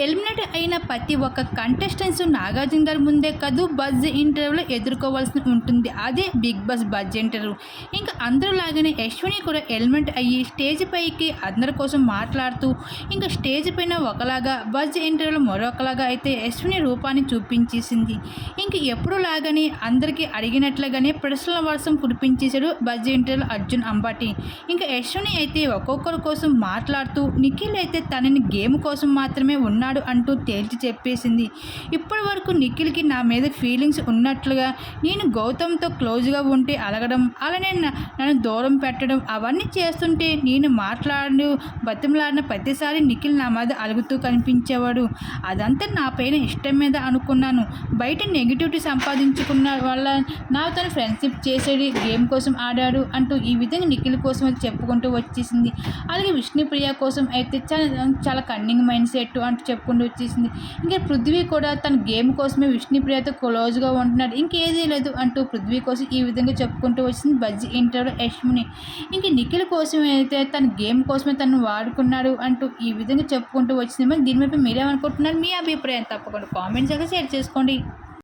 Eliminate అయిన ప్రతి ఒక్క కంటెస్టెంట్స్ నాగార్జున గారి ముందే కదూ బజ్ ఇంటర్వ్యూలో ఎదుర్కోవాల్సి ఉంటుంది. అదే బిగ్ బాస్ బజ్ ఇంటర్వ్యూ ఇంకా అందరూ లాగానే యశ్విని కూడా ఎలిమెంట్ అయ్యి స్టేజ్ పైకి అందరి కోసం మాట్లాడుతూ ఇంకా స్టేజ్ పైన ఒకలాగా బజ్ ఇంటర్వ్యూలో మరొకలాగా అయితే యశ్విని రూపాన్ని చూపించేసింది. ఇంక ఎప్పుడు లాగానే అందరికీ అడిగినట్లుగానే ప్రశ్నల వర్షం కురిపించేశాడు బజ్ ఇంటర్వ్యూలో అర్జున్ అంబాటి ఇంకా యశ్విని అయితే ఒక్కొక్కరి కోసం మాట్లాడుతూ నిఖిల్ అయితే తనని గేమ్ కోసం మాత్రమే ఉన్నాడు అంటూ తేల్చి చెప్పేసింది. ఇప్పటి వరకు నిఖిల్కి నా మీద ఫీలింగ్స్ ఉన్నట్లుగా నేను గౌతమ్తో క్లోజ్గా ఉంటే అలగడం అలానే నన్ను దూరం పెట్టడం అవన్నీ చేస్తుంటే నేను మాట్లాడు బతిమలాడిన ప్రతిసారి నిఖిల్ నా మీద అలుగుతూ కనిపించేవాడు. అదంతా నా పైన ఇష్టం మీద అనుకున్నాను. బయట నెగిటివిటీ సంపాదించుకున్న వల్ల నా తను ఫ్రెండ్షిప్ చేసేది గేమ్ కోసం ఆడాడు అంటూ ఈ విధంగా నిఖిల్ కోసం చెప్పుకుంటూ వచ్చేసింది. అలాగే విష్ణుప్రియ కోసం అయితే చాలా చాలా కన్నింగ్ మైండ్ సెట్ అంటూ చెప్పుకుంటూ వచ్చేసింది. ఇంకా పృథ్వీ కూడా తన గేమ్ కోసమే విష్ణుప్రియతో క్లోజ్గా ఉంటున్నాడు. ఇంకేదీ లేదు అంటూ పృథ్వీ కోసం ఈ విధంగా చెప్పుకుంటూ వచ్చింది బజ్జి ఇంటర్లో యష్మిని. ఇంక నిఖిల్ కోసం అయితే తన గేమ్ కోసమే తను వాడుకున్నాడు అంటూ ఈ విధంగా చెప్పుకుంటూ వచ్చింది. మరి దీనిపై మీరేమనుకుంటున్నారు? మీ అభిప్రాయం తప్పకుండా కామెంట్స్ అయితే షేర్ చేసుకోండి.